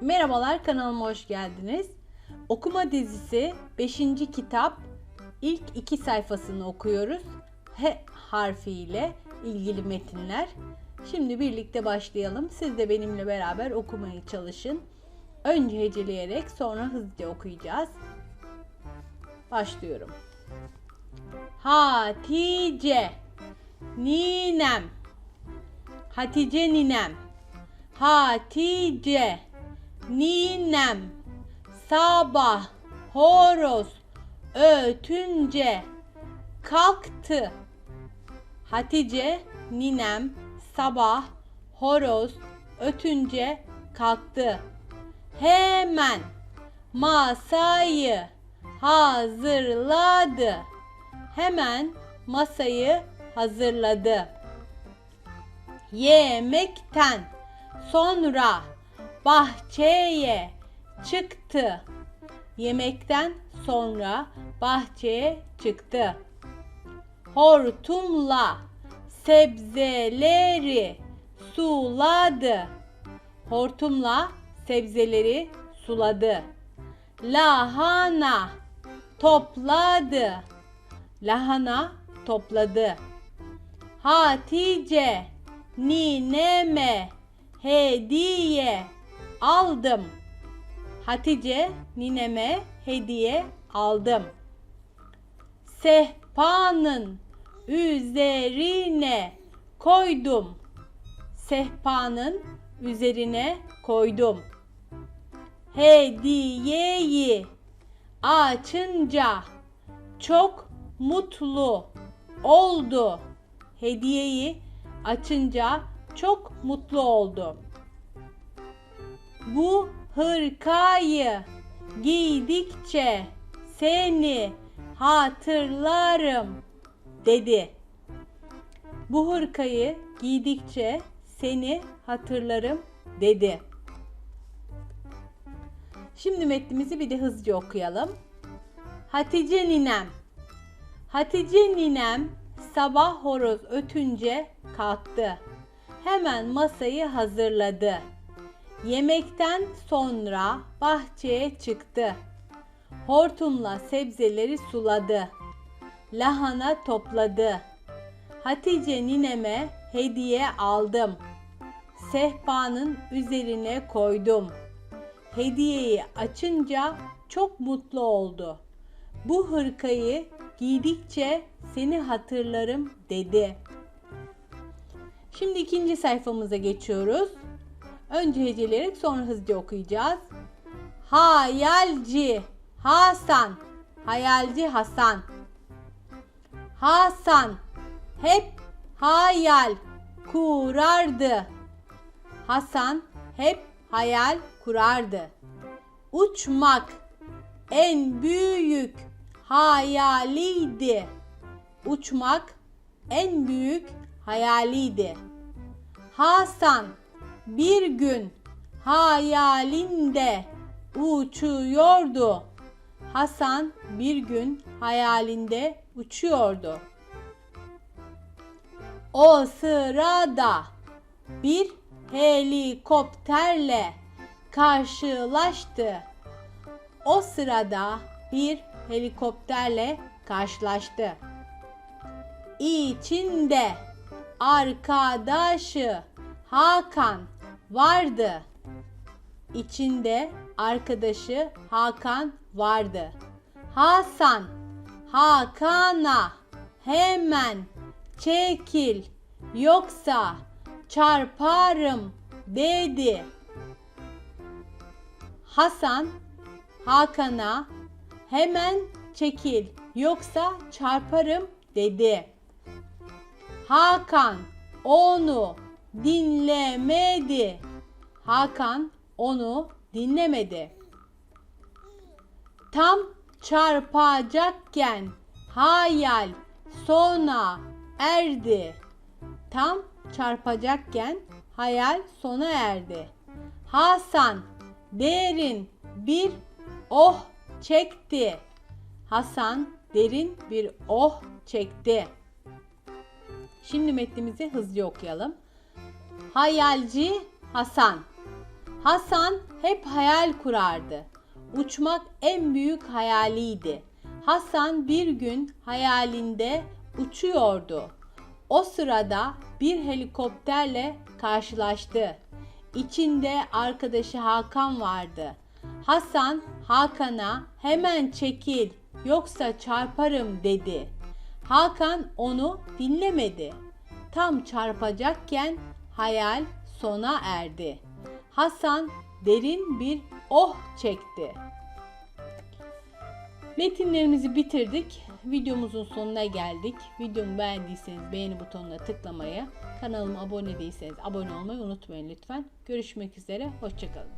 Merhabalar kanalıma hoş geldiniz. Okuma dizisi 5. kitap ilk iki sayfasını okuyoruz. H harfiyle ilgili metinler. Şimdi birlikte başlayalım. Siz de benimle beraber okumaya çalışın. Önce heceleyerek sonra hızlıca okuyacağız. Başlıyorum. Hatice Ninem Hatice ninem Hatice ninem sabah horoz ötünce kalktı. Hatice ninem sabah horoz ötünce kalktı. Hemen masayı hazırladı. Hemen masayı hazırladı. Yemekten sonra bahçeye çıktı. Yemekten sonra bahçeye çıktı. Hortumla sebzeleri suladı. Hortumla sebzeleri suladı. Lahana topladı. Lahana topladı. Hatice nineme hediye aldım. Hatice nineme hediye aldım. Sehpanın üzerine koydum. Sehpanın üzerine koydum. Hediyeyi açınca çok mutlu oldu. Hediyeyi açınca çok mutlu oldu. Bu hırkayı giydikçe seni hatırlarım dedi. Bu hırkayı giydikçe seni hatırlarım dedi. Şimdi metnimizi bir de hızlıca okuyalım. Hatice ninem Hatice ninem sabah horoz ötünce kalktı. Hemen masayı hazırladı. Yemekten sonra bahçeye çıktı. Hortumla sebzeleri suladı. Lahana topladı. Hatice nineme hediye aldım. Sehpanın üzerine koydum. Hediyeyi açınca çok mutlu oldu. Bu hırkayı giydikçe seni hatırlarım dedi. Şimdi ikinci sayfamıza geçiyoruz. Önce heceleyerek sonra hızlıca okuyacağız. Hayalci Hasan Hayalci Hasan Hasan hep hayal kurardı. Hasan hep hayal kurardı. Uçmak en büyük hayaliydi. Uçmak en büyük hayaliydi. Hasan bir gün hayalinde uçuyordu. Hasan bir gün hayalinde uçuyordu. O sırada bir helikopterle karşılaştı. O sırada bir helikopterle karşılaştı. İçinde arkadaşı Hakan vardı. İçinde arkadaşı Hakan vardı. Hasan Hakan'a hemen çekil yoksa çarparım dedi. Hasan Hakan'a hemen çekil yoksa çarparım dedi. Hakan onu dinlemedi. Hakan onu dinlemedi. Tam çarpacakken hayal sona erdi. Tam çarpacakken hayal sona erdi. Hasan derin bir oh çekti. Hasan derin bir oh çekti. Şimdi metnimizi hızlı okuyalım. Hayalci Hasan Hasan hep hayal kurardı. Uçmak en büyük hayaliydi. Hasan bir gün hayalinde uçuyordu. O sırada bir helikopterle karşılaştı. İçinde arkadaşı Hakan vardı. Hasan Hakan'a hemen çekil yoksa çarparım dedi. Hakan onu dinlemedi. Tam çarpacakken hayal sona erdi. Hasan derin bir oh çekti. Metinlerimizi bitirdik. Videomuzun sonuna geldik. Videomu beğendiyseniz beğeni butonuna tıklamayı, kanalıma abone değilseniz abone olmayı unutmayın lütfen. Görüşmek üzere, hoşçakalın.